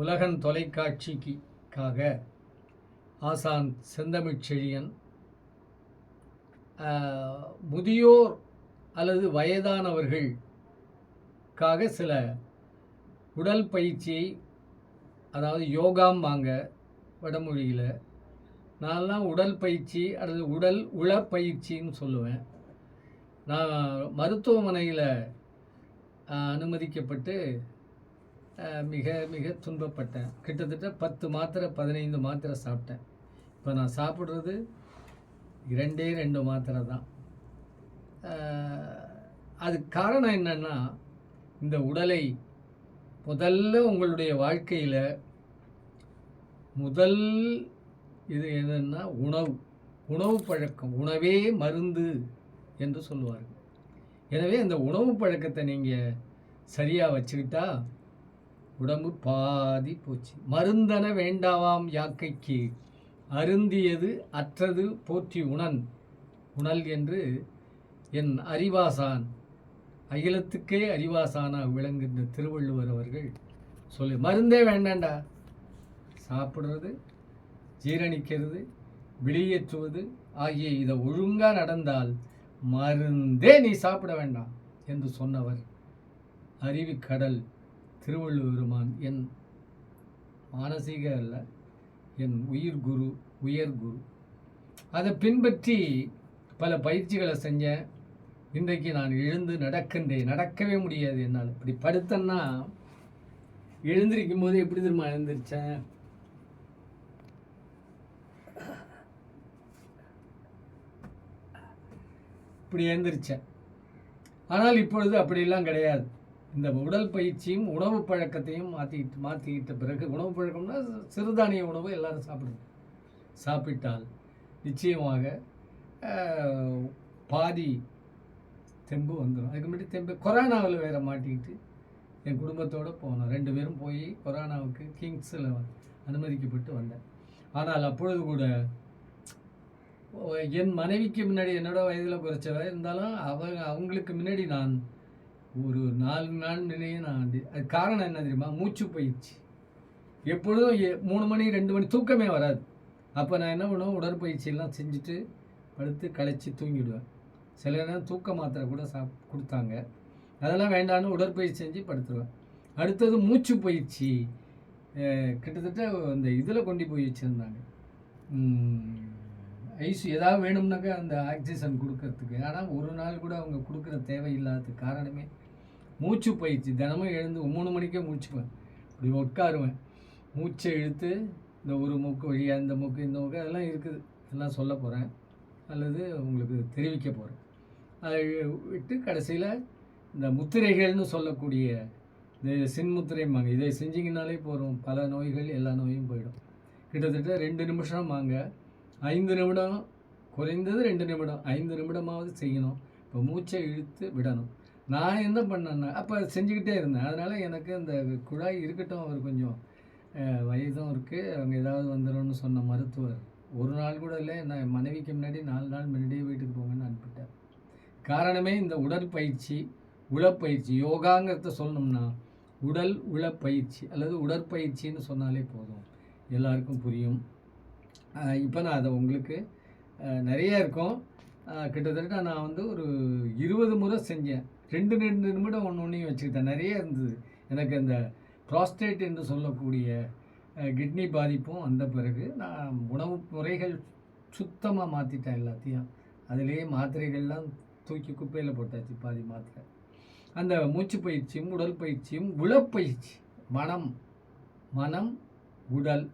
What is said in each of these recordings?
உலகன் தொலைக்காட்சிக்காக ஆசான் செந்தமிழ்ச்செழியன் முதியோர் அல்லது வயதானவர்களுக்காக சில உடல் பயிற்சியை அதாவது யோகாம்பாங்க வடமொழியில். நான்லாம் உடல் பயிற்சி அல்லது உடல் உளப்பயிற்சின்னு சொல்லுவேன். நான் மருத்துவமனையில் அனுமதிக்கப்பட்டு மிக மிக துன்பப்பட்டேன். கிட்டத்தட்ட பத்து மாத்திரை பதினைந்து மாத்திரை சாப்பிட்டேன். இப்போ நான் சாப்பிட்றது இரண்டே ரெண்டு மாத்திரை தான். அது அதுக்கு காரணம் என்னென்னா இந்த உடலை முதல்ல உங்களுடைய வாழ்க்கையில் முதல் இது என்னென்னா உணவு. உணவு பழக்கம். உணவே மருந்து என்று சொல்லுவார்கள். எனவே அந்த உணவு பழக்கத்தை நீங்கள் சரியாக வச்சுக்கிட்டால் உடம்பு பாதி போச்சு. மருந்தன வேண்டாவாம் யாக்கைக்கு? அருந்தியது அற்றது போற்றி உணன். உணல் என்று என் அறிவாசான். அகிலத்துக்கே அறிவாசானாக விளங்குகின்ற திருவள்ளுவர் அவர்கள் சொல்லி மருந்தே வேண்டாண்டா. சாப்பிட்றது ஜீரணிக்கிறது வெளியேற்றுவது ஆகிய இதை ஒழுங்காக நடந்தால் மருந்தே நீ சாப்பிட வேண்டாம் என்று சொன்னவர் அறிவுக்கடல் திருவள்ளுவருமான் என் மானசீக அல்ல என் உயிர் குரு உயர் குரு. அதை பின்பற்றி பல பயிற்சிகளை செஞ்சேன். இன்றைக்கு நான் எழுந்து நடக்கின்றேன். நடக்கவே முடியாது என்னால். இப்படி படுத்தேன்னா எழுந்திருக்கும் போது எப்படி திரும்ப எழுந்திருச்சேன்? இப்படி எழுந்திருச்சேன். ஆனால் இப்பொழுது அப்படியெல்லாம் கிடையாது. இந்த உடல் பயிற்சியும் உணவு பழக்கத்தையும் மாற்றிக்கிட்டு மாற்றிக்கிட்ட பிறகு உணவு பழக்கம்னா சிறுதானிய உணவு எல்லாரும் சாப்பிடுங்க சாப்பிட்டால் நிச்சயமாக பாதி தெம்பு வந்துடும் அதுக்கு முன்னாடி தெம்பு கொரோனாவில் வேறு மாட்டிக்கிட்டு என் குடும்பத்தோடு போனோம். ரெண்டு பேரும் போய் கொரோனாவுக்கு கிங்ஸில் அனுமதிக்கப்பட்டு வந்தேன். ஆனால் அப்பொழுது கூட என் மனைவிக்கு முன்னாடி என்னோட வயதில் குறைச்சவ இருந்தாலும் அவங்க அவங்களுக்கு முன்னாடி நான் ஒரு நாலு நாள் நிலையே நான் அது காரணம் என்ன தெரியுமா? மூச்சு பயிற்சி. எப்பொழுதும் மூணு மணி ரெண்டு மணி தூக்கமே வராது. அப்போ நான் என்ன பண்ணுவேன்? உடற்பயிற்சியெல்லாம் செஞ்சுட்டு படுத்து களைச்சி தூங்கிடுவேன். சில நேரம் தூக்க மாத்திரை கூட சாப் கொடுத்தாங்க. அதெல்லாம் வேண்டான்னு உடற்பயிற்சி செஞ்சு படுத்துருவேன். அடுத்தது மூச்சு பயிற்சி. கிட்டத்தட்ட அந்த இதில் கொண்டு போய் வச்சுருந்தாங்க. ஐசு ஏதாவது வேணும்னாக்கா அந்த ஆக்சிஜன் கொடுக்கறதுக்கு. ஆனால் ஒரு நாள் கூட அவங்க கொடுக்குற தேவையில்லாத காரணமே மூச்சு பயிற்சி. தினமும் எழுந்து மூணு மணிக்கே மூச்சுக்குவேன் இப்படி உட்காருவேன். மூச்சை இழுத்து இந்த ஒரு மூக்கு வழியாக இந்த மூக்கு இந்த மூக்கு அதெல்லாம் இருக்குது. எல்லாம் சொல்ல போகிறேன் அல்லது உங்களுக்கு தெரிவிக்க போகிறேன் அதை விட்டு கடைசியில் இந்த முத்திரைகள்னு சொல்லக்கூடிய இந்த சின்முத்திரைம்பாங்க இதை செஞ்சிங்கனாலே போதும். பல நோய்கள் எல்லா நோயும் போயிடும். கிட்டத்தட்ட ரெண்டு நிமிஷம் வாங்க ஐந்து நிமிடம். குறைந்தது ரெண்டு நிமிடம். ஐந்து நிமிடமாவது செய்யணும். இப்போ மூச்சை இழுத்து விடணும். நான் என்ன பண்ணேன்னா அப்போ செஞ்சுக்கிட்டே இருந்தேன். அதனால் எனக்கு அந்த குழாய் இருக்கட்டும் அவர் கொஞ்சம் வயதும் இருக்குது அவங்க ஏதாவது வந்துடும்னு சொன்ன மருத்துவர் ஒரு நாள் கூட இல்லை நான் மனைவிக்கு முன்னாடி நாலு நாள் முன்னாடியே வீட்டுக்கு போங்கன்னு அனுப்பிட்டேன் காரணமே இந்த உடற்பயிற்சி உளப்பயிற்சி யோகாங்கிறத சொல்லணும்னா உடல் உளப்பயிற்சி அல்லது உடற்பயிற்சின்னு சொன்னாலே போதும். எல்லாருக்கும் புரியும். இப்போ நான் அதை உங்களுக்கு நிறைய இருக்கும். கிட்டத்தட்ட நான் வந்து ஒரு இருபது முறை செஞ்சேன். ரெண்டு ரெண்டு நிமிடம் ஒன்று ஒன்றையும் வச்சுக்கிட்டேன். நிறைய இருந்தது. எனக்கு அந்த ப்ராஸ்டேட் என்று சொல்லக்கூடிய கிட்னி பாதிப்பும் வந்த பிறகு நான் உணவு முறைகள் சுத்தமாக மாற்றிட்டேன் எல்லாத்தையும். அதிலேயே மாத்திரைகள்லாம் தூக்கி குப்பையில் போட்டாச்சு பாதி மாத்திரை. அந்த மூச்சு பயிற்சியும் உடல் பயிற்சியும் உளப்பயிற்சி மனம் மனம் உடல்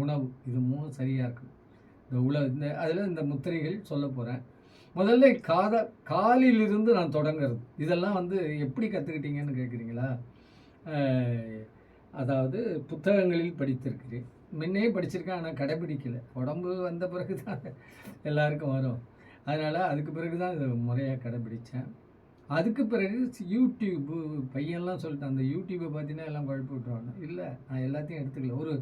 உணவு இது மூணும் சரியாக இருக்கும் இந்த உல இந்த அதில் இந்த முத்திரைகள் சொல்ல போகிறேன் முதல்ல காத காலிலிருந்து நான் தொடங்குறது. இதெல்லாம் வந்து எப்படி கற்றுக்கிட்டீங்கன்னு கேட்குறீங்களா அதாவது புத்தகங்களில் படித்திருக்கிறேன். முன்னே படிச்சிருக்கேன் ஆனால் கடைபிடிக்கலை. உடம்பு வந்த பிறகு தான் எல்லாருக்கும் வரும். அதனால் அதுக்கு பிறகு தான் இதை முறையாக கடைபிடித்தேன் அதுக்கு பிறகு யூடியூப்பு பையன்லாம் சொல்லிட்டேன் அந்த யூடியூப்பை பார்த்தீங்கன்னா எல்லாம் குழப்பி விட்ருவாங்க இல்லை நான் எல்லாத்தையும் எடுத்துக்கல. ஒரு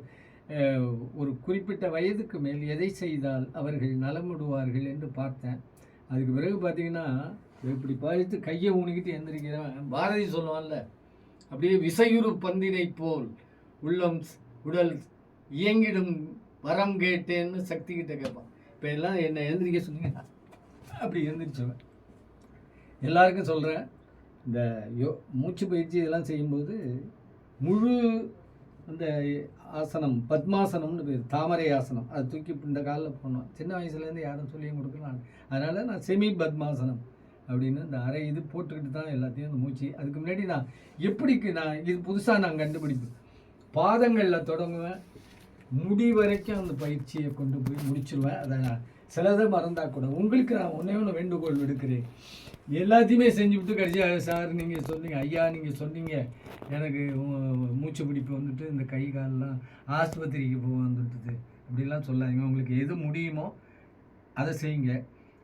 ஒரு குறிப்பிட்ட வயதுக்கு மேல் எதை செய்தால் அவர்கள் நலமுடுவார்கள் என்று பார்த்தேன். அதுக்கு பிறகு பார்த்தீங்கன்னா இப்படி பாதித்து கையை ஊனிக்கிட்டு எந்திரிக்கிறவன் பாரதி சொல்லுவான்ல அப்படியே விசையுறு பந்தினை போல் உள்ளம் உடல் இயங்கிடும் வரம் கேட்டேன்னு சக்தி கிட்ட கேட்பான். இப்போ எல்லாம் என்னை எழுந்திரிக்க சொன்னீங்க. அப்படி எழுந்திரிச்சவன் எல்லாருக்கும் சொல்கிறேன் இந்த யோ மூச்சு பயிற்சி இதெல்லாம் செய்யும்போது முழு அந்த ஆசனம் பத்மாசனம்னு பேர் தாமரை ஆசனம். அது தூக்கி இந்த காலில் போடணும். சின்ன வயசுலேருந்து யாரும் சொல்லியும் கொடுக்கலாம் அதனால் நான் செமி பத்மாசனம் அப்படின்னு இந்த அரை இது போட்டுக்கிட்டு தான் எல்லாத்தையும் அந்த மூச்சு. அதுக்கு முன்னாடி நான் எப்படிக்கு நான் இது புதுசாக நான் கண்டுபிடிப்பேன். பாதங்களில் தொடங்குவேன். முடி வரைக்கும் அந்த பயிற்சியை கொண்டு போய் முடிச்சிருவேன். அதை நான் சிலதை மறந்தால் கூட உங்களுக்கு நான் ஒன்றே ஒன்று வேண்டுகோள் விடுக்கிறேன். எல்லாத்தையுமே செஞ்சு விட்டு கடைசியாக சார் நீங்கள் சொன்னீங்க ஐயா நீங்கள் சொன்னீங்க. எனக்கு மூச்சு பிடிப்பு வந்துட்டு இந்த கை காலெலாம் ஆஸ்பத்திரிக்கு போக வந்துட்டுது. அப்படிலாம் சொல்லாதீங்க. உங்களுக்கு எது முடியுமோ அதை செய்யுங்க.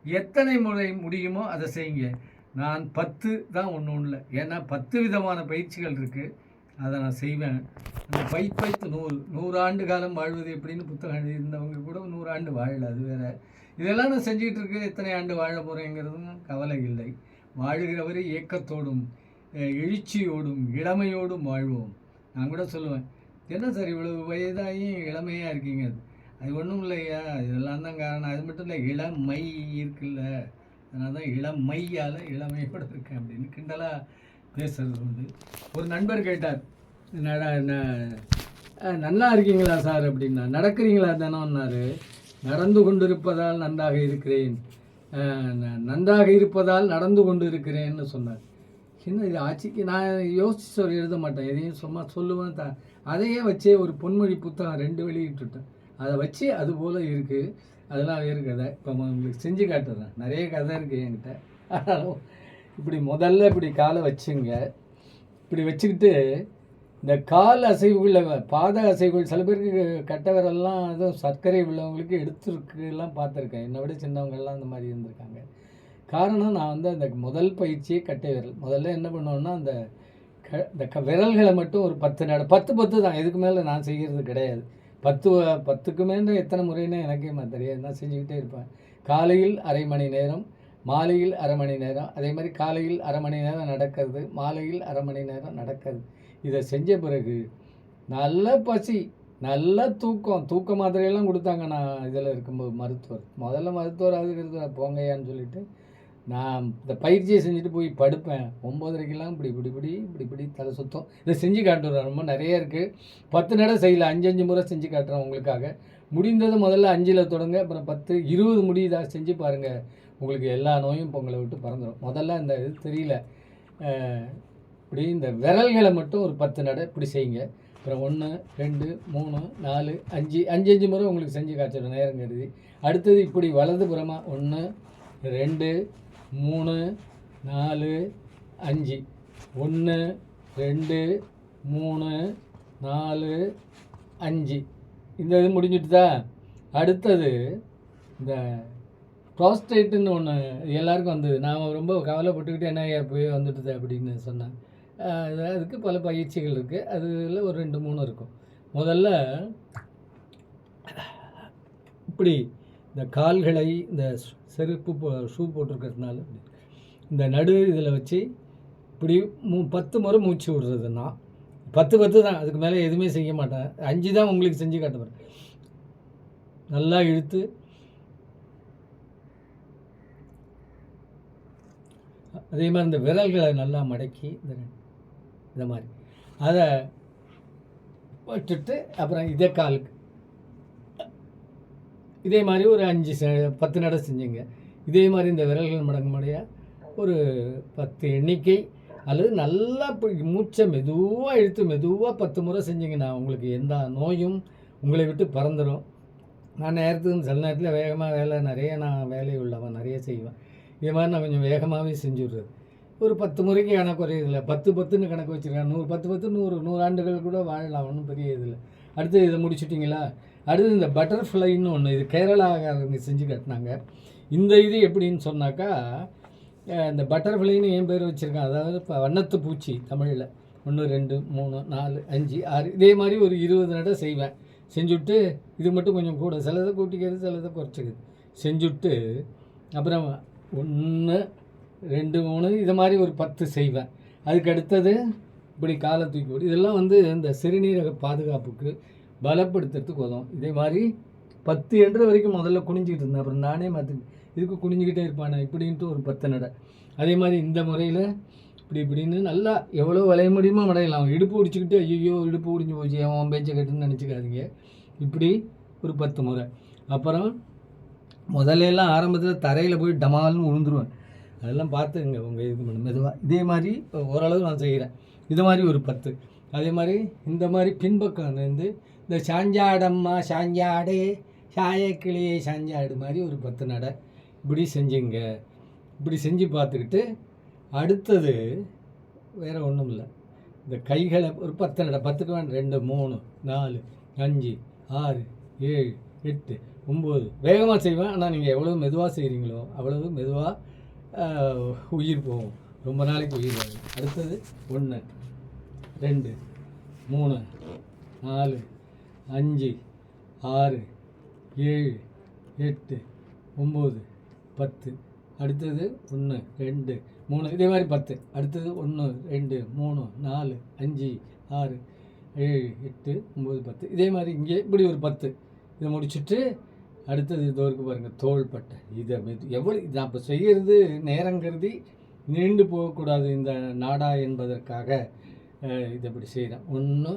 எத்தனை முறை முடியுமோ அதை செய்யுங்க. நான் பத்து தான் ஒன்று ஒன்றில் ஏன்னா பத்து விதமான பயிற்சிகள் இருக்குது அதை நான் செய்வேன். அந்த பை பைத்து நூறு நூறாண்டு காலம் வாழ்வது எப்படின்னு புத்தகம் எழுதியிருந்தவங்க கூட நூறாண்டு வாழல. அது வேறு. இதெல்லாம் நான் செஞ்சுக்கிட்டு இருக்கேன் எத்தனை ஆண்டு வாழ போகிறேங்கிறதும் கவலை இல்லை. வாழுகிறவரை ஏக்கத்தோடும் எழுச்சியோடும் இளமையோடும் வாழ்வோம். நான் கூட சொல்லுவேன் என்ன சார் இவ்வளவு வயதாகியும் இளமையாக இருக்கீங்க? அது ஒன்றும் இல்லையா? இதெல்லாம் தான் காரணம். அது மட்டும் இல்லை இளமை இருக்குல்ல. அதனால தான் இளமையால் இளமையோடு இருக்கேன் அப்படின்னு கிண்டலாக பேசுறது உண்டு. ஒரு நண்பர் கேட்டார் என்னடா என்ன நல்லா இருக்கீங்களா சார்? அப்படின்னா நடக்கிறீங்களா தானோன்னாரு. நடந்து கொண்டிருப்பதால் நன்றாக இருக்கிறேன். நன்றாக இருப்பதால் நடந்து கொண்டு இருக்கிறேன்னு சொன்னார். என்ன இது ஆட்சிக்கு நான் யோசிச்சு சொல்லி எழுத மாட்டேன். எதையும் சும்மா சொல்லுவேன் த அதையே வச்சே ஒரு பொன்மொழி புத்தகம் ரெண்டு வெளியிட்டுட்டேன். அதை வச்சு அது போல் இருக்குது அதெல்லாம் வேறு கதை இப்போ உங்களுக்கு செஞ்சு காட்டுறேன். நிறைய கதை இருக்குது என்கிட்ட. ஆனாலும் இப்படி முதல்ல இப்படி காலை வச்சுங்க. இப்படி வச்சுக்கிட்டு இந்த கால் அசைவுகளில் பாத அசைவுகள் சில பேருக்கு கட்டவரெல்லாம் அதுவும் சர்க்கரை உள்ளவங்களுக்கு எடுத்துருக்குலாம் பார்த்துருக்கேன். என்னை விட சின்னவங்கெல்லாம் அந்த மாதிரி இருந்திருக்காங்க. காரணம் நான் வந்து அந்த முதல் பயிற்சியே கட்டை விரல். முதல்ல என்ன பண்ணுவோன்னா அந்த க இந்த க விரல்களை மட்டும் ஒரு பத்து நட பத்து பத்து தான். இதுக்கு மேலே நான் செய்கிறது கிடையாது. பத்து பத்துக்கு மேலே எத்தனை முறைன்னு எனக்கே தெரியாது. நான் செஞ்சுக்கிட்டே இருப்பேன். காலையில் அரை மணி நேரம் மாலையில் அரை மணி நேரம். அதே மாதிரி காலையில் அரை மணி நேரம் நடக்கிறது மாலையில் அரை மணி நேரம் நடக்கிறது. இதை செஞ்ச பிறகு நல்ல பசி நல்ல தூக்கம் தூக்க மாத்திரையெல்லாம் கொடுத்தாங்க நான் இதில் இருக்கும்போது மருத்துவர். முதல்ல மருத்துவர் அதுக்கு போங்கய்யான்னு சொல்லிட்டு நான் இந்த பயிற்சியை செஞ்சுட்டு போய் படுப்பேன். ஒம்போதரைக்கெல்லாம் இப்படி இப்படி இப்படி இப்படி இப்படி தலை சுத்தம். இதை செஞ்சு காட்டுறேன் ரொம்ப நிறைய இருக்குது பத்து நடை செய்யல. அஞ்சு அஞ்சு முறை செஞ்சு காட்டுறேன் உங்களுக்காக. முடிந்தது முதல்ல அஞ்சில் தொடங்க அப்புறம் பத்து இருபது முடியுதா செஞ்சு பாருங்கள் உங்களுக்கு எல்லா நோயும் இப்போ உங்களை விட்டு பறந்துடும் முதல்ல இந்த இது தெரியல. இப்படி இந்த விரல்களை மட்டும் ஒரு பத்து நடை இப்படி செய்யுங்க. அப்புறம் ஒன்று ரெண்டு மூணு நாலு அஞ்சு அஞ்சு அஞ்சு முறை உங்களுக்கு செஞ்சு காய்ச்சிடும் நேரம் கருதி. அடுத்தது இப்படி வலது புறமாக ஒன்று ரெண்டு மூணு நாலு அஞ்சு. ஒன்று ரெண்டு மூணு நாலு அஞ்சு. இந்த இது முடிஞ்சுட்டுதா? அடுத்தது இந்த ப்ராஸ்டேட்டுன்னு ஒன்று எல்லாருக்கும் வந்தது. நாம் ரொம்ப கவலைப்பட்டுக்கிட்டு என்ன போய் வந்துட்டுது அப்படின்னு சொன்னேன் அதுக்கு பல பயிற்சிகள் இருக்குது அதில் ஒரு ரெண்டு மூணு இருக்கும். முதல்ல இப்படி இந்த கால்களை இந்த செருப்பு போ ஷூ போட்டிருக்கிறதுனால இந்த நடு இதில் வச்சு இப்படி மூ பத்து முறை மூச்சு விடுறது நான் பத்து பத்து தான். அதுக்கு மேலே எதுவுமே செய்ய மாட்டேன். அஞ்சு தான் உங்களுக்கு செஞ்சு காட்ட போகிறேன் நல்லா இழுத்து அதே மாதிரி இந்த விரல்களை நல்லா மடக்கி இந்த இந்த மாதிரி. அதை வச்சுட்டு அப்புறம் இதே காலுக்கு இதே மாதிரி ஒரு அஞ்சு பத்து நடை செஞ்சுங்க. இதே மாதிரி இந்த விரல்கள் மடங்கு ஒரு பத்து எண்ணிக்கை அல்லது நல்லா போய் மூச்சை மெதுவாக இழுத்து மெதுவாக பத்து முறை செஞ்சீங்கன்னா உங்களுக்கு எந்த நோயும் உங்களை விட்டு பறந்துடும் நான் நேரத்துக்கு சில நேரத்தில் வேகமாக வேலை நிறைய நான் வேலை உள்ளவன் நிறைய செய்வேன். இது மாதிரி நான் கொஞ்சம் வேகமாகவே செஞ்சு விட்றது. ஒரு பத்து முறைக்கு கணக்கு இதில் பத்து பத்துன்னு கணக்கு வச்சுருக்கேன் நூறு பத்து பத்து நூறு நூறு ஆண்டுகள் கூட வாழலாம். ஒன்றும் பெரிய இதில். அடுத்து இதை முடிச்சுட்டிங்களா? அடுத்து இந்த பட்டர்ஃப்ளைன்னு ஒன்று இது கேரளாக்காரங்க செஞ்சு கட்டினாங்க. இந்த இது எப்படின்னு சொன்னாக்கா இந்த பட்டர்ஃப்ளைன்னு என் பேர் வச்சுருக்கேன் அதாவது இப்போ வண்ணத்து பூச்சி தமிழில். ஒன்று ரெண்டு மூணு நாலு அஞ்சு ஆறு. இதே மாதிரி ஒரு இருபது நடை செய்வேன். செஞ்சுட்டு இது மட்டும் கொஞ்சம் கூட. சிலதை கூட்டிக்கிறது சிலதை குறைச்சிக்கிறது. செஞ்சுட்டு அப்புறம் ஒன்று ரெண்டு மூணு இது மாதிரி ஒரு பத்து செய்வேன். அதுக்கு அடுத்தது இப்படி காலை தூக்கி போட்டு இதெல்லாம் வந்து இந்த சிறுநீரக பாதுகாப்புக்கு பலப்படுத்துறதுக்கு உதவும். இதே மாதிரி பத்து என்ற வரைக்கும் முதல்ல குனிஞ்சிக்கிட்டு இருந்தேன். அப்புறம் நானே மாற்றி இதுக்கு குனிஞ்சிக்கிட்டே இருப்பானே இப்படின்ட்டு ஒரு பத்து நடை. அதே மாதிரி இந்த முறையில் இப்படி இப்படின்னு நல்லா எவ்வளோ விளைய முடியுமோ விளையலாம். இடுப்பு பிடிச்சிக்கிட்டு ஐயோ இடுப்பு பிடிச்சி போச்சு. அவன் பேச்சை கட்டுன்னு நினச்சிக்காதீங்க. இப்படி ஒரு பத்து முறை. அப்புறம் முதல்ல எல்லாம் ஆரம்பத்தில் தரையில் போய் டமால்னு விழுந்துருவேன் அதெல்லாம் பார்த்துங்க உங்கள் இது பண்ண. மெதுவாக இதே மாதிரி ஓரளவு நான் செய்கிறேன் இது மாதிரி ஒரு பத்து. அதே மாதிரி இந்த மாதிரி பின்பக்கம் வந்து இந்த சாஞ்சாடம்மா சாஞ்சாடே சாயக்கிளியை சாஞ்சாடு மாதிரி ஒரு பத்து நடை. இப்படி செஞ்சுங்க. இப்படி செஞ்சு பார்த்துக்கிட்டு அடுத்தது வேறு ஒன்றும் இல்லை. இந்த கைகளை ஒரு பத்து நடை. பத்துக்கு வேண்டாம் ரெண்டு மூணு நாலு அஞ்சு ஆறு ஏழு எட்டு ஒம்பது. வேகமாக செய்வேன். ஆனால் நீங்கள் எவ்வளோ மெதுவாக செய்கிறீங்களோ அவ்வளவு மெதுவாக உயிர் போகும். ரொம்ப நாளைக்கு உயிர் வரும் அடுத்தது ஒன்று ரெண்டு மூணு நாலு அஞ்சு ஆறு ஏழு எட்டு ஒம்பது பத்து. அடுத்தது ஒன்று ரெண்டு மூணு. இதே மாதிரி பத்து. அடுத்தது ஒன்று ரெண்டு மூணு நாலு அஞ்சு ஆறு ஏழு எட்டு ஒம்பது பத்து. இதே மாதிரி இங்கே இப்படி ஒரு பத்து. இதை முடிச்சுட்டு அடுத்தது இதோ இருக்கு பாருங்கள் தோள்பட்டை. இதை மெது எவ்வளோ நான் இப்போ செய்கிறது நேரம் கருதி நீண்டு போகக்கூடாது இந்த நாடா என்பதற்காக இதை இப்படி செய்கிறேன் ஒன்று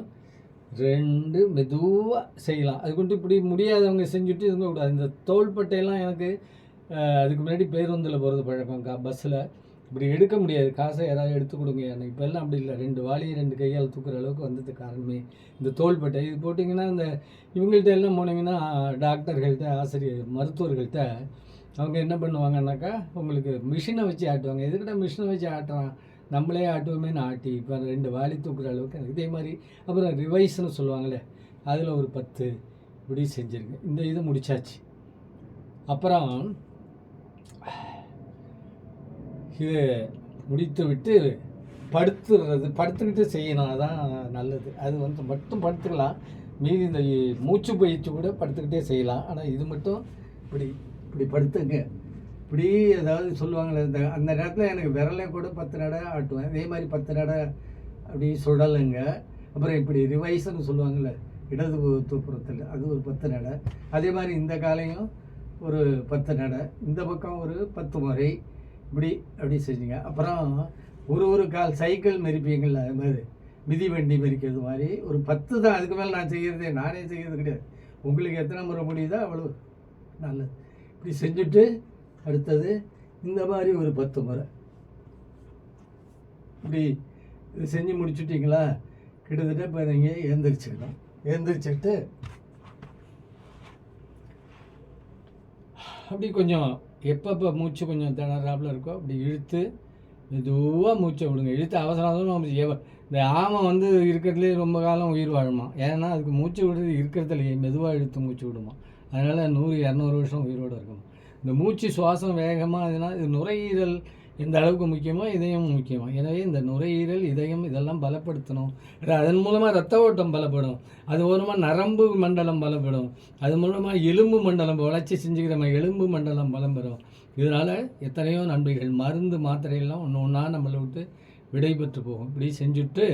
ரெண்டு மெதுவாக செய்யலாம். அது கொண்டு இப்படி முடியாதவங்க செஞ்சுட்டு இருக்கக்கூடாது இந்த தோள்பட்டையெல்லாம் எனக்கு அதுக்கு முன்னாடி பேருந்தில் போகிறது பழக்கம்க்கா பஸ்ஸில் இப்படி எடுக்க முடியாது. காசை யாராவது எடுத்து கொடுங்க. எனக்கு இப்போல்லாம் அப்படி இல்லை. ரெண்டு வாளி ரெண்டு கையால் தூக்குற அளவுக்கு வந்தது காரணமே இந்த தோள்பட்டை. இது போட்டிங்கன்னா இந்த இவங்கள்ட்ட எல்லாம் போனீங்கன்னா டாக்டர்கள்ட்ட ஆசிரியர் மருத்துவர்கள்ட்ட அவங்க என்ன பண்ணுவாங்கன்னாக்கா உங்களுக்கு மிஷினை வச்சு ஆட்டுவாங்க. எதுக்கிட்ட மிஷினை வச்சு ஆட்டுறான்? நம்மளே ஆட்டுவோமேனு ஆட்டி. இப்போ ரெண்டு வாளி தூக்குற அளவுக்கு எனக்கு இதே மாதிரி அப்புறம் ரிவைஸ்னு சொல்லுவாங்களே அதில் ஒரு பத்து இப்படி செஞ்சுருங்க. இந்த இது முடிச்சாச்சு. அப்புறம் இது முடித்து விட்டு படுத்துறது படுத்துக்கிட்டு செய்யணும் தான் நல்லது. அது வந்து மட்டும் படுத்துக்கலாம். மீதி இந்த மூச்சு பயிற்சி கூட படுத்துக்கிட்டே செய்யலாம். ஆனால் இது மட்டும் இப்படி இப்படி படுத்துங்க. இப்படி ஏதாவது சொல்லுவாங்களே இந்த அந்த நேரத்தில் எனக்கு விரலே கூட பத்து நடை ஆட்டுவேன். இதே மாதிரி பத்து நடை அப்படி சுடலுங்க அப்புறம் இப்படி ரிவைஸ்னு சொல்லுவாங்கள்ல இடது தூப்புறத்தில் அது ஒரு பத்து நடை. அதே மாதிரி இந்த காலையும் ஒரு பத்து நடை. இந்த பக்கம் ஒரு பத்து முறை. இப்படி அப்படி செஞ்சுங்க. அப்புறம் ஒரு ஒரு கால் சைக்கிள் மெரிப்பீங்கள்ல அது மாதிரி. மிதி வண்டி மெரிக்கிறது மாதிரி. ஒரு பத்து தான் அதுக்கு மேலே நான் செய்கிறதே நானே செய்கிறது கிடையாது. உங்களுக்கு எத்தனை முறை முடியுதோ அவ்வளோ நல்லது. இப்படி செஞ்சுட்டு அடுத்தது இந்த மாதிரி ஒரு பத்து முறை. இப்படி இது செஞ்சு முடிச்சுட்டிங்களா? கிட்டத்தட்ட இப்போ நீங்கள் எழுந்திரிச்சுக்கணும் எழுந்திரிச்சிட்டு அப்படி கொஞ்சம் எப்பப்போ மூச்சு கொஞ்சம் திணறாப்புல இருக்கோ அப்படி இழுத்து மெதுவாக மூச்சை விடுங்க. இழுத்து அவசரம் அவசரமா எவ- இந்த ஆமை வந்து இருக்கிறதுலே ரொம்ப காலம் உயிர் வாழுமா? ஏன்னா அதுக்கு மூச்சு விடுறது இருக்கிறதுலையே மெதுவாக இழுத்து மூச்சு விடுமா? அதனால் நூறு இரநூறு வருஷம் உயிரோடு இருக்கும் இந்த மூச்சு சுவாசம் வேகமாக இதனால் இது நுரையீரல் எந்த அளவுக்கு முக்கியமோ இதயமும் முக்கியமாக எனவே இந்த நுரையீரல் இதயம் இதெல்லாம் பலப்படுத்தணும். அதன் மூலமாக ரத்த ஓட்டம் பலப்படும். அது மூலமாக நரம்பு மண்டலம் பலப்படும். அது மூலமாக எலும்பு மண்டலம் வளர்ச்சி செஞ்சுக்கிற எலும்பு மண்டலம் பலம்பெறும். இதனால் எத்தனையோ நன்மைகள் மருந்து மாத்திரையெல்லாம் ஒன்று ஒன்றா நம்மளை விட்டு விடைபெற்று போகும். இப்படி செஞ்சுட்டு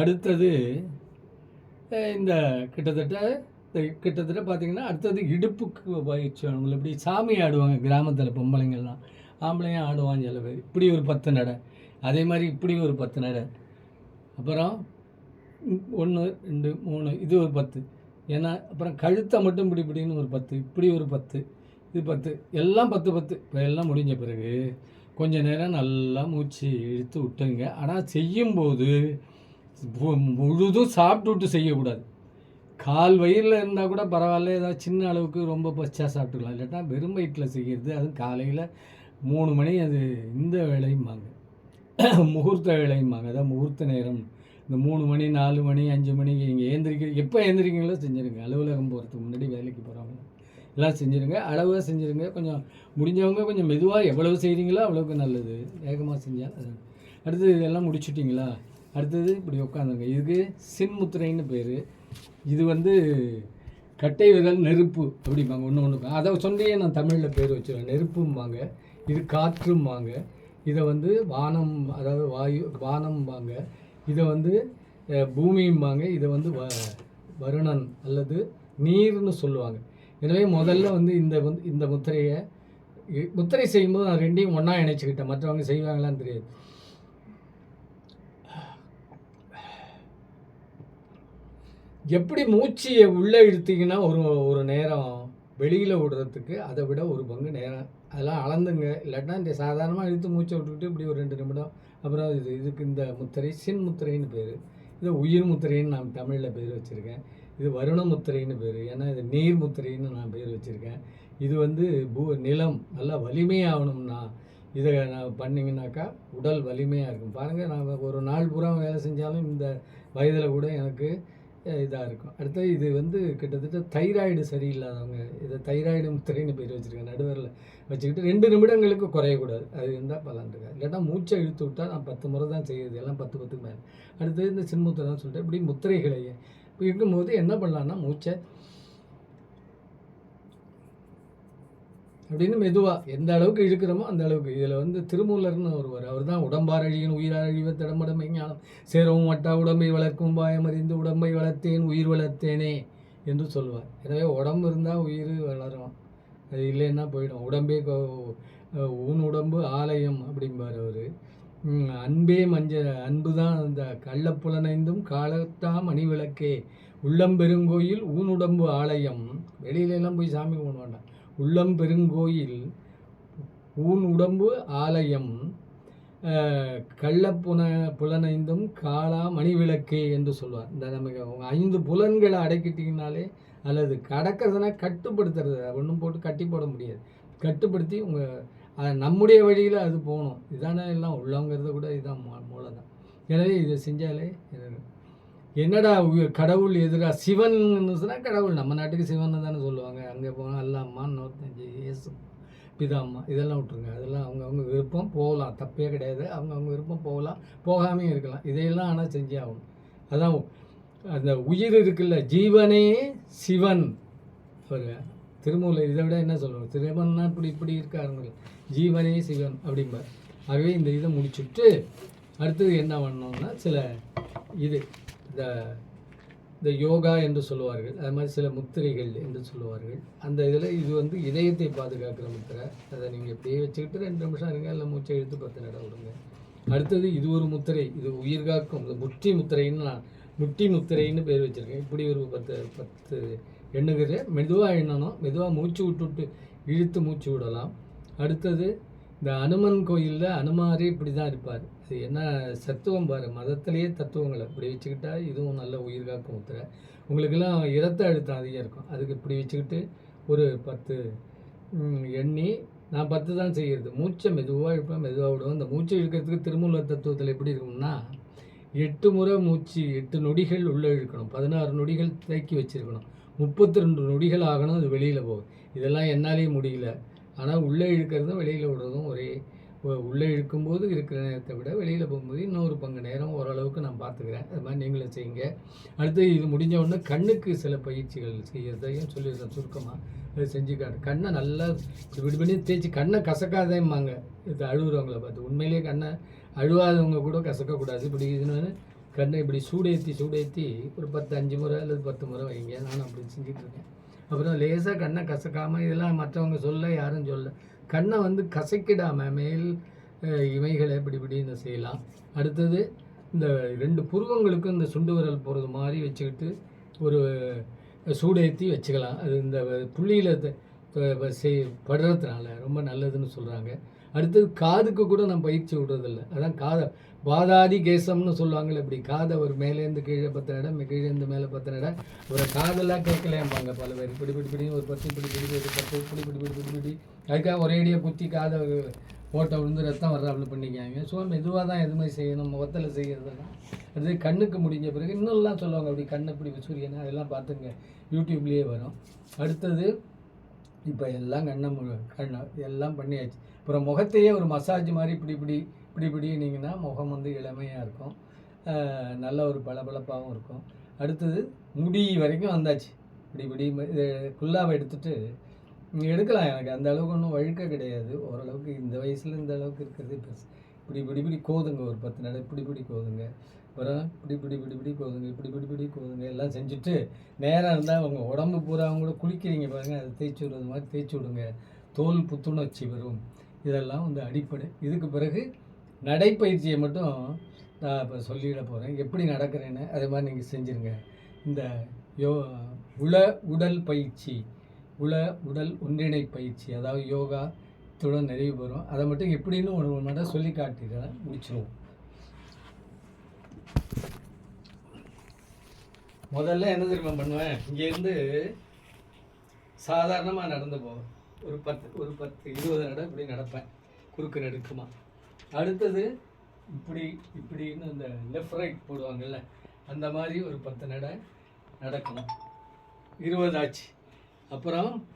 அடுத்தது இந்த கிட்டத்தட்ட இந்த கிட்டத்தட்ட பார்த்தீங்கன்னா அடுத்தது இடுப்புக்கு பயிற்சி அவங்களை இப்படி சாமி ஆடுவாங்க கிராமத்தில் பொம்பளைங்கள்லாம். ஆம்பளையும் ஆடுவான் சில பேர். இப்படி ஒரு பத்து நடை. அதே மாதிரி இப்படி ஒரு பத்து நடை. அப்புறம் ஒன்று ரெண்டு மூணு இது ஒரு பத்து. ஏன்னா அப்புறம் கழுத்தை மட்டும் இப்படி இப்படின்னு ஒரு பத்து. இப்படி ஒரு பத்து. இது பத்து. எல்லாம் பத்து பத்து. இப்போ எல்லாம் முடிஞ்ச பிறகு கொஞ்சம் நேரம் நல்லா மூச்சு இழுத்து விட்டுங்க ஆனால் செய்யும்போது முழுதும் சாப்பிட்டு விட்டு செய்யக்கூடாது. கால் வயிறில் இருந்தால் கூட பரவாயில்ல. ஏதாவது சின்ன அளவுக்கு ரொம்ப பச்சா சாப்பிட்டுக்கலாம். இல்லாட்டா வெறும் வயிற்றில் செய்கிறது அதுவும் காலையில் மூணு மணி அது இந்த வேலையும்பாங்க முகூர்த்த வேலையும்பாங்க அதான் முகூர்த்த நேரம். இந்த மூணு மணி நாலு மணி அஞ்சு மணிக்கு நீங்கள் ஏந்திரிக்க எப்போ ஏந்திரிக்கீங்களோ செஞ்சுருங்க. அலுவலகம் போகிறதுக்கு முன்னாடி வேலைக்கு போகிறவங்க எல்லாம் செஞ்சுருங்க. அளவாக செஞ்சுருங்க. கொஞ்சம் முடிஞ்சவங்க கொஞ்சம் மெதுவாக எவ்வளவு செய்கிறீங்களோ அவ்வளவுக்கு நல்லது. வேகமாக செஞ்சால் அது அடுத்தது இதெல்லாம் முடிச்சுட்டிங்களா? அடுத்தது இப்படி உட்காந்துங்க இதுக்கு சின்முத்திரைன்னு பேர். இது வந்து கட்டை விரல் நெருப்பு அப்படிம்பாங்க. ஒன்று ஒன்று அதை சொன்னியே நான் தமிழில் பேர் வச்சுருவேன். நெருப்பும்பாங்க. இது காற்றும்பாங்க இதை வந்து வானம் அதாவது வாயு வானம்பாங்க இதை வந்து பூமியும்பாங்க இதை வந்து வ வருணன் அல்லது நீர்னு சொல்லுவாங்க. எனவே முதல்ல வந்து இந்த வந்து இந்த முத்திரையை முத்திரை செய்யும்போது நான் ரெண்டையும் ஒன்றா இணைச்சிக்கிட்டேன். மற்றவங்க செய்வாங்களான்னு தெரியாது. எப்படி மூச்சியை உள்ளே இழுத்தீங்கன்னா ஒரு ஒரு நேரம் வெளியில் விடுறதுக்கு அதை விட ஒரு பங்கு நேரம். அதெல்லாம் அளந்துங்க. இல்லாட்டினா இந்த சாதாரணமாக இழுத்து மூச்சை விட்டுக்கிட்டு இப்படி ஒரு ரெண்டு நிமிடம். அப்புறம் இது இதுக்கு இந்த முத்திரை சின் முத்திரைன்னு பேர். இது உயிர் முத்திரைன்னு நான் தமிழில் பேர் வச்சுருக்கேன். இது வருண முத்திரைன்னு பேர். ஏன்னா இது நீர் முத்திரைன்னு நான் பேர் வச்சுருக்கேன். இது வந்து பூ நிலம் நல்லா வலிமையாகணும்னா இதை நான் பண்ணிங்கனாக்கா உடல் வலிமையாக இருக்கும். பாருங்கள் நான் ஒரு நாள் பூரா வேலை செஞ்சாலும் இந்த வயதில் கூட எனக்கு இதாக இருக்கும். அடுத்தது இது வந்து கிட்டத்தட்ட தைராய்டு சரியில்லாதவங்க இதை தைராய்டு முத்திரைன்னு பேர் வச்சுருக்கேன் நடுவரில் வச்சுக்கிட்டு ரெண்டு நிமிடங்களுக்கு குறையக்கூடாது. அது இருந்தால் பலன் இருக்காது இல்லாட்டா மூச்சை இழுத்து விட்டால் நான் பத்து முறை தான் செய்யுது எல்லாம் பத்து பத்துக்கு மேலே. அடுத்தது இந்த சின்முத்திரை சொல்லிட்டு இப்படி முத்திரைகளையே இருக்கும்போது என்ன பண்ணலான்னா மூச்சை அப்படின்னு மெதுவாக எந்த அளவுக்கு இழுக்கிறோமோ அந்த அளவுக்கு. இதில் வந்து திருமூலர்னு ஒருவர் அவர் தான் உடம்பார் அழியின் உயிரார் அழிவ திடமடமை ஞானம். சேரவும் வட்டா உடம்பை வளர்க்கும் பாயம் அறிந்து உடம்பை வளர்த்தேன் உயிர் வளர்த்தேனே என்று சொல்லுவார் எனவே உடம்பு இருந்தால் உயிர் வளரும். அது இல்லைன்னா போயிடும். உடம்பே கொ- ஊன் உடம்பு ஆலயம் அப்படிம்பார் அவர். அன்பே மஞ்ச அன்பு தான் அந்த கள்ளப்புலனைந்தும் காலத்தாம் அணிவிளக்கே உள்ளம்பெருங்கோயில் ஊனுடம்பு ஆலயம். வெளியிலெல்லாம் போய் சாமி கும்பிட உள்ளம்பெருங்கோயில் ஊன் உடம்பு ஆலயம் கள்ளப்புன புலனைந்தும் காலா மணிவிளக்கே என்று சொல்லுவார் இந்த நமக்கு ஐந்து புலன்களை அடக்கிட்டிங்கனாலே அல்லது கடக்கிறதுனா கட்டுப்படுத்துறது. ஒன்றும் போட்டு கட்டி போட முடியாது. கட்டுப்படுத்தி உங்கள் நம்முடைய வழியில் அது போகணும். இதானே எல்லாம் உள்ளவங்கிறத கூட இதுதான் மூலம் தான் எனவே இதை செஞ்சாலே என்னடா கடவுள் எதிராக சிவன் சொன்னால் கடவுள். நம்ம நாட்டுக்கு சிவன் தானே சொல்லுவாங்க. அங்கே போனால் அல்ல நோத்தஞ்சி இயேசு பிதாம்மா இதெல்லாம் விட்ருங்க அதெல்லாம் அவங்கவுங்க விருப்பம் போகலாம். தப்பே கிடையாது. அவங்கவுங்க விருப்பம் போகலாம். போகாமையும் இருக்கலாம். இதையெல்லாம் ஆனால் செஞ்சே ஆகணும். அதான் அந்த உயிர் இருக்குல்ல. ஜீவனே சிவன். ஒரு திருமூல இதை விட என்ன சொல்லுவோம் திருமன்னா இப்படி இப்படி இருக்காருங்க ஜீவனே சிவன் அப்படிம்பார். ஆகவே இந்த இதை முடிச்சுட்டு அடுத்தது என்ன பண்ணோம்னா சில இது இந்த இந்த யோகா என்று சொல்லுவார்கள். அது மாதிரி சில முத்திரைகள் என்று சொல்லுவார்கள். அந்த இதில் இது வந்து இதயத்தை பாதுகாக்கிற முத்திரை. அதை நீங்கள் இப்படியே வச்சுக்கிட்டு ரெண்டு நிமிஷம் இருங்க இல்லை மூச்சை இழுத்து பத்து நட விடுங்க. அடுத்தது இது ஒரு முத்திரை. இது உயிர் காக்கும். இந்த முட்டி முத்திரைன்னு நான் முட்டி முத்திரைன்னு பேர் வச்சுருக்கேன். இப்படி ஒரு பத்து பத்து எண்ணுகிறேன். மெதுவாக எண்ணணும். மெதுவாக மூச்சு விட்டு விட்டு இழுத்து மூச்சு விடலாம். அடுத்தது இந்த அனுமன் கோயிலில் அனுமாரி இப்படி தான் இருப்பார். அது என்ன சத்துவம் பாரு. மதத்திலேயே தத்துவங்களை இப்படி வச்சுக்கிட்டா இதுவும் நல்ல உயிர் காக்கும் முத்திரை. உங்களுக்கெல்லாம் இரத்த அழுத்தம் அதிகம் இருக்கும். அதுக்கு இப்படி வச்சுக்கிட்டு ஒரு பத்து எண்ணி நான் பத்து தான் செய்கிறது மூச்சை மெதுவாக இழுப்பேன் மெதுவாக விடுவேன். இந்த மூச்சை இழுக்கிறதுக்கு திருமூலர் தத்துவத்தில் எப்படி இருக்கும்னா எட்டு முறை மூச்சு எட்டு நொடிகள் உள்ளே இழுக்கணும். பதினாறு நொடிகள் தேக்கி வச்சுருக்கணும். முப்பத்தி ரெண்டு நொடிகள் ஆகணும் அது வெளியில் போகும் இதெல்லாம் என்னாலேயே முடியல. ஆனால் உள்ளே இழுக்கிறதும் வெளியில் விடுறதும் ஒரே உள்ளே இழுக்கும்போது இருக்கிற நேரத்தை விட வெளியில் போகும்போது இன்னொரு பங்கு நேரம் ஓரளவுக்கு நான் பார்த்துக்கிறேன். அது மாதிரி நீங்களும் செய்யுங்க. அடுத்து இது முடிஞ்ச உடனே கண்ணுக்கு சில பயிற்சிகள் செய்யறதையும் சொல்லியிருக்கேன் சுருக்கமாக அது செஞ்சு காட்டு. கண்ணை நல்லா இப்படி பண்ணி தேய்ச்சி கண்ணை கசக்காதேம்பாங்க. இது அழுகுறவங்கள பார்த்து. உண்மையிலேயே கண்ணை அழுவாதவங்க கூட கசக்கக்கூடாது. இப்படி இதுன்னு கண்ணை இப்படி சூடேற்றி சூடேற்றி ஒரு பத்து அஞ்சு முறை அல்லது பத்து முறை வைங்க. நானும் அப்படி செஞ்சுட்டு இருக்கேன். அப்புறம் லேசாக கண்ணை கசக்காமல் இதெல்லாம் மற்றவங்க சொல்ல யாரும் சொல்ல. கண்ணை வந்து கசக்கிடாம மேல் இவைகளை இமைகளை இப்படி இப்படின்னு செய்யலாம். அடுத்தது இந்த ரெண்டு புருவங்களுக்கும் இந்த சுண்டு விரல் போகிறது மாதிரி வச்சுக்கிட்டு ஒரு சூடேற்றி வச்சுக்கலாம். அது இந்த புள்ளியில் செய் படுறதுனால ரொம்ப நல்லதுன்னு சொல்கிறாங்க அடுத்தது காதுக்கு கூட நான் பயிற்சி விடுறதில்ல. அதான் காதை வாதாதி கேசம்னு சொல்லுவாங்கள்ல இப்படி காதை ஒரு மேலேருந்து கீழே பத்தின இடம் கீழேருந்து மேலே பத்தின இடம் ஒரு காதெல்லாம் கேட்கலையாம்பாங்க பல பேர். இப்படி இப்படி இப்படி ஒரு பத்து இப்படி பிடி ஒரு பத்து இப்படி இப்படி இப்படி இப்படி இப்படி. அதுக்காக ஒரேடியாக குத்தி காதை ஓட்டை விழுந்து ரத்தம் வர்றாப்புல பண்ணிக்காங்க ஸோ மெதுவாக தான் எதுவுமே செய்யணும் முகத்தில் செய்கிறதெல்லாம் அது கண்ணுக்கு முடிஞ்ச பிறகு இன்னும்லாம் சொல்லுவாங்க அப்படி கண்ணை இப்படி சூரியனை அதெல்லாம் பார்த்துங்க. யூடியூப்லேயே வரும். அடுத்தது இப்போ எல்லாம் கண்ணை மு கண்ணை எல்லாம் பண்ணியாச்சு. அப்புறம் முகத்தையே ஒரு மசாஜ் மாதிரி இப்படி இப்படி இப்படி இப்படினீங்கன்னா முகம் வந்து இளமையாக இருக்கும். நல்ல ஒரு பளபளப்பாகவும் இருக்கும். அடுத்தது முடி வரைக்கும் வந்தாச்சு. இப்படி இப்படி இது குல்லாவை எடுத்துட்டு நீங்கள் எடுக்கலாம். எனக்கு அந்த அளவுக்கு ஒன்றும் வழுக்க கிடையாது. ஓரளவுக்கு இந்த வயசில் இந்த அளவுக்கு இருக்கிறது பெருசு. இப்படி இப்படி இப்படி கோதுங்க ஒரு பத்து நாள் இப்படி இப்படி கோதுங்க. அப்புறம் இப்படி இப்படி இப்படி இப்படி கோதுங்க இப்படி இப்படி இப்படி கோதுங்க. எல்லாம் செஞ்சுட்டு நேரம் இருந்தால் உங்கள் உடம்பு பூரா அவங்க கூட குளிக்கிறீங்க பாருங்கள் அதை தேய்ச்சி விடுறது மாதிரி தேய்ச்சி விடுங்க. தோல் புத்துணர்ச்சி வரும் இதெல்லாம் வந்து அடிப்படை. இதுக்கு பிறகு நடைப்பயிற்சியை மட்டும் நான் இப்போ சொல்லிட போகிறேன் எப்படி நடக்கிறேன்னு அதே மாதிரி நீங்கள் செஞ்சுருங்க. இந்த யோ உள உடல் பயிற்சி உள உடல் ஒன்றிணை பயிற்சி அதாவது யோகா இத்துடன் நிறைவு பெறும். அதை மட்டும் எப்படின்னு ஒரு மட்டும் சொல்லி காட்டிடுறேன் முடிச்சிருவோம். முதல்ல என்ன தெரியுமா பண்ணுவேன்? இங்கேருந்து சாதாரணமாக நடந்து போவேன். ஒரு பத்து ஒரு பத்து இருபது நட இப்படி நடப்பேன். குறுக்கு நெடுக்குமா. அடுத்தது இப்படி இப்படின்னு இந்த லெஃப்ட் ரைட் போடுவாங்கல்ல அந்த மாதிரி ஒரு பத்து நட நடக்கணும். இருபது ஆச்சு. அப்புறம்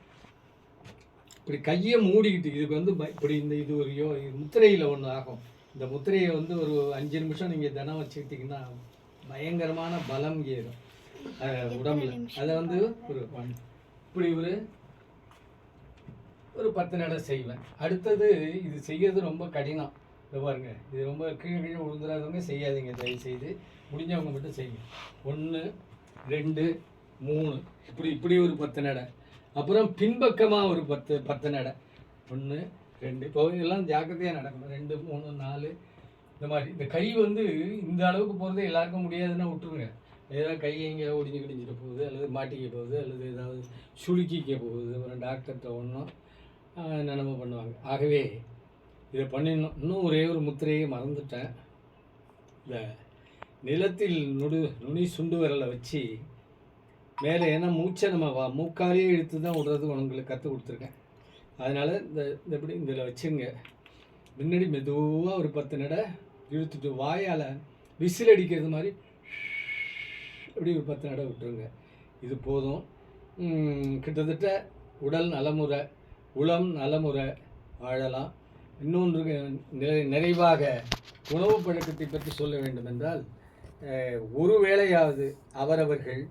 இப்படி கையை மூடிக்கிட்டு இதுக்கு வந்து இப்படி இந்த இது ஒரு யோ முத்திரையில் ஒன்று ஆகும். இந்த முத்திரையை வந்து ஒரு அஞ்சு நிமிஷம் நீங்கள் தினம் வச்சுக்கிட்டிங்கன்னா பயங்கரமான பலம் ஏறும். உடம்புல. அதை வந்து ஒரு. இப்படி ஒரு ஒரு பத்து நடை செய்வேன். அடுத்தது இது செய்யறது ரொம்ப கடினம். இது பாருங்க. இது ரொம்ப கீழே கீழே விழுந்துடாதவங்க செய்யாதீங்க. தயவு செய்து முடிஞ்சவங்க மட்டும் செய்யுங்க. ஒன்று ரெண்டு மூணு. இப்படி இப்படி ஒரு பத்து நடை. அப்புறம் பின்பக்கமாக ஒரு பத்து பத்து நடை. ஒன்று ரெண்டு. இப்போ இதெல்லாம் ஜாக்கிரதையாக நடக்கணும். ரெண்டு மூணு நாலு. இந்த மாதிரி. இந்த கை வந்து இந்த அளவுக்கு போகிறது எல்லாருக்கும் முடியாதுன்னா விட்டுருங்க. ஏதாவது கை எங்கேயாவது ஒடிஞ்சு கிடிஞ்சிட்டு போகுது அல்லது மாட்டிக்க போகுது அல்லது ஏதாவது சுளுக்கிக்க போகுது. அப்புறம் டாக்டர்கிட்ட ஒன்றும் நினைவு பண்ணுவாங்க? ஆகவே இதை பண்ணிடணும் இன்னும் ஒரே ஒரு முத்திரையை மறந்துட்டேன். இந்த நிலத்தில் நுடு நுனி சுண்டு விரலை வச்சு மேலே ஏன்னா மூச்சை நம்ம வா மூக்காலேயே இழுத்து தான் விடுறது உங்களுக்கு கற்றுக் கொடுத்துருக்கேன். அதனால் இந்த இந்த இப்படி இதில் வச்சுங்க முன்னாடி மெதுவாக ஒரு பத்து நடை இழுத்துட்டு வாயால் விசில் அடிக்கிறது மாதிரி இப்படி ஒரு பத்து நடை விட்டுருங்க. இது போதும். கிட்டத்தட்ட உடல் நலமுறை உளம் நலமுறை வாழலாம். இன்னொன்று நிறைவாக உணவு பழக்கத்தை பற்றி சொல்ல வேண்டும் என்றால் ஒரு வேளையாவது அவரவர்கள்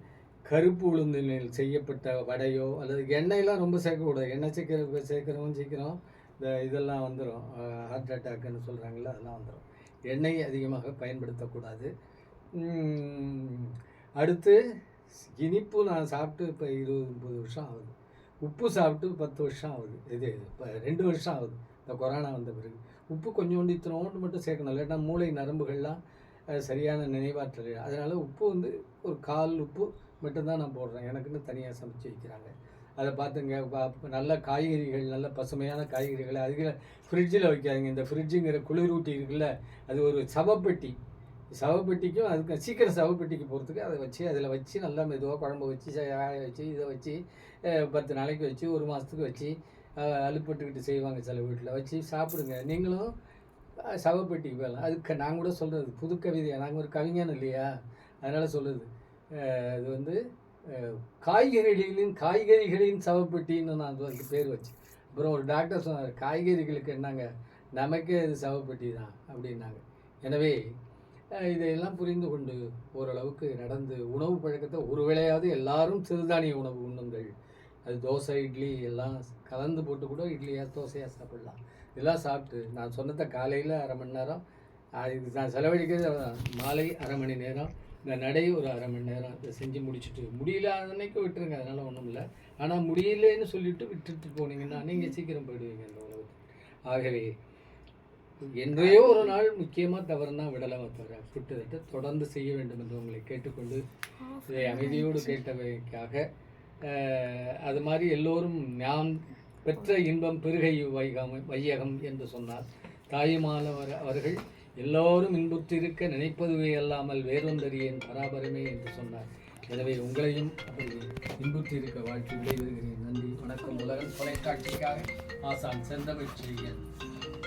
கருப்பு உளுந்தினில் செய்யப்பட்ட வடையோ அல்லது எண்ணெயெல்லாம் ரொம்ப சேர்க்கக்கூடாது. எண்ணெய் சேர்க்கிற சேர்க்குறவங்க சீக்கிரம் இந்த இதெல்லாம் வந்துடும் ஹார்ட் அட்டாக்குன்னு சொல்கிறாங்களே அதெல்லாம் வந்துடும் எண்ணெய் அதிகமாக பயன்படுத்தக்கூடாது. அடுத்து இனிப்பு நான் சாப்பிட்டு இப்போ இருபது முப்பது வருஷம் ஆகுது. உப்பு சாப்பிட்டு பத்து வருஷம் ஆகுது. இது இப்போ ரெண்டு வருஷம் ஆகுது. இந்த கொரோனா வந்த பிறகு. உப்பு கொஞ்சோண்டு இத்தனோண்டு மட்டும் சேர்க்கணும். இல்லாட்டா மூளை நரம்புகள்லாம் சரியான நினைவாற்றல். அதனால் உப்பு வந்து ஒரு கால் உப்பு மட்டும்தான் நான் போடுறேன். எனக்குன்னு தனியாக சமைச்சு வைக்கிறாங்க. அதை பார்த்துங்க நல்ல காய்கறிகள் நல்ல பசுமையான காய்கறிகள். அதிக ஃப்ரிட்ஜில் வைக்காதீங்க. இந்த ஃப்ரிட்ஜுங்கிற குளிரூட்டி இருக்குல்ல அது ஒரு சவப்பெட்டி. சவப்பெட்டிக்கும் அதுக்கு சீக்கிரம் சவப்பெட்டிக்கு போகிறதுக்கு அதை வச்சு அதில் வச்சு நல்லா மெதுவாக குழம்பு வச்சு ச- காய வச்சு இதை வச்சு பத்து நாளைக்கு வச்சு ஒரு மாதத்துக்கு வச்சு அலுப்பட்டுக்கிட்டு செய்வாங்க சில வீட்டில் வச்சு சாப்பிடுங்க. நீங்களும் சவப்பெட்டிக்கு போகலாம் அதுக்கு நான் கூட சொல்கிறது புது கவிதையாக நாங்கள் ஒரு கவிஞன் இல்லையா? அதனால் சொல்லுது அது வந்து காய்கறிகளின் காய்கறிகளின் சவப்பெட்டின்னு நான் அதுக்கு பேர் வச்சு அப்புறம் ஒரு டாக்டர் சொன்னார் காய்கறிகளுக்கு என்னங்க நமக்கே அது சவப்பெட்டி தான் அப்படின்னாங்க. எனவே இதையெல்லாம் புரிந்து கொண்டு ஓரளவுக்கு நடந்து உணவு பழக்கத்தை ஒரு வேளையாவது எல்லாரும் சிறுதானிய உணவு உண்ணுங்கள். அது தோசை இட்லி எல்லாம் கலந்து போட்டு கூட இட்லியாக தோசையாக சாப்பிடலாம். இதெல்லாம் சாப்பிட்டு நான் சொன்னதை காலையில் அரை மணி நேரம் அதுக்கு நான் செலவழிக்கிறது மாலை அரை மணி நேரம் இந்த நடை ஒரு அரை மணி நேரம் இதை செஞ்சு முடிச்சுட்டு முடியல அன்னைக்கு விட்டுருங்க அதனால் ஒன்றும் இல்லை. ஆனால் முடியலன்னு சொல்லிட்டு விட்டுட்டு போனீங்கன்னா நீங்கள் சீக்கிரம் போயிடுவீங்க அந்த உணவு ஆகவே என்றையோ ஒரு நாள் முக்கியமாக தவறுனா விடலாம் தவிர விட்டுவிட்டு தொடர்ந்து செய்ய வேண்டும் என்று உங்களை கேட்டுக்கொண்டு இதை அமைதியோடு கேட்டவைக்காக அது மாதிரி எல்லோரும் நாம் பெற்ற இன்பம் பெருகை வைகம் வையகம் என்று சொன்னார் தாயுமானவர் அவர்கள் எல்லோரும் இன்புற்றிருக்க நினைப்பதுவே அல்லாமல் வேறொந்தறியேன் பராபரமே என்று சொன்னார். எனவே உங்களையும் அப்படி இன்புற்றிருக்க வாழ்க்கை விடைபெறுகிறேன். நன்றி வணக்கம். உலகம் தொலைக்காட்சிக்காக ஆசான் செந்தமிழ் செய்கிறேன்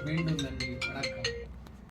மீண்டும் நன்றி வணக்கம்.